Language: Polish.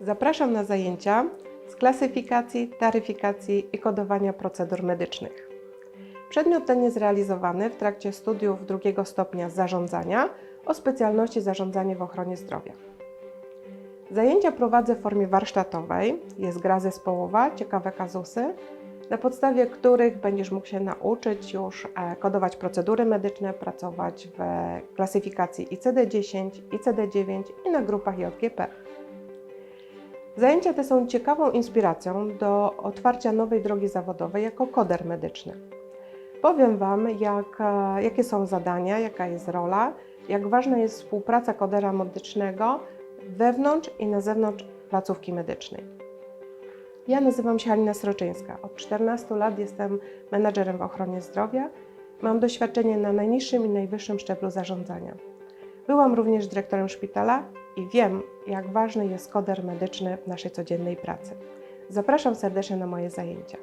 Zapraszam na zajęcia z klasyfikacji, taryfikacji i kodowania procedur medycznych. Przedmiot ten jest realizowany w trakcie studiów drugiego stopnia zarządzania o specjalności zarządzanie w ochronie zdrowia. Zajęcia prowadzę w formie warsztatowej. Jest gra zespołowa, ciekawe kazusy, na podstawie których będziesz mógł się nauczyć już e, kodować procedury medyczne, pracować w klasyfikacji ICD-10, ICD-9 i na grupach JGP. Zajęcia te są ciekawą inspiracją do otwarcia nowej drogi zawodowej jako koder medyczny. Powiem Wam, jak, e, jakie są zadania, jaka jest rola, jak ważna jest współpraca kodera medycznego wewnątrz i na zewnątrz placówki medycznej. Ja nazywam się Halina Sroczyńska. Od 14 lat jestem menadżerem w ochronie zdrowia. Mam doświadczenie na najniższym i najwyższym szczeblu zarządzania. Byłam również dyrektorem szpitala i wiem, jak ważny jest koder medyczny w naszej codziennej pracy. Zapraszam serdecznie na moje zajęcia.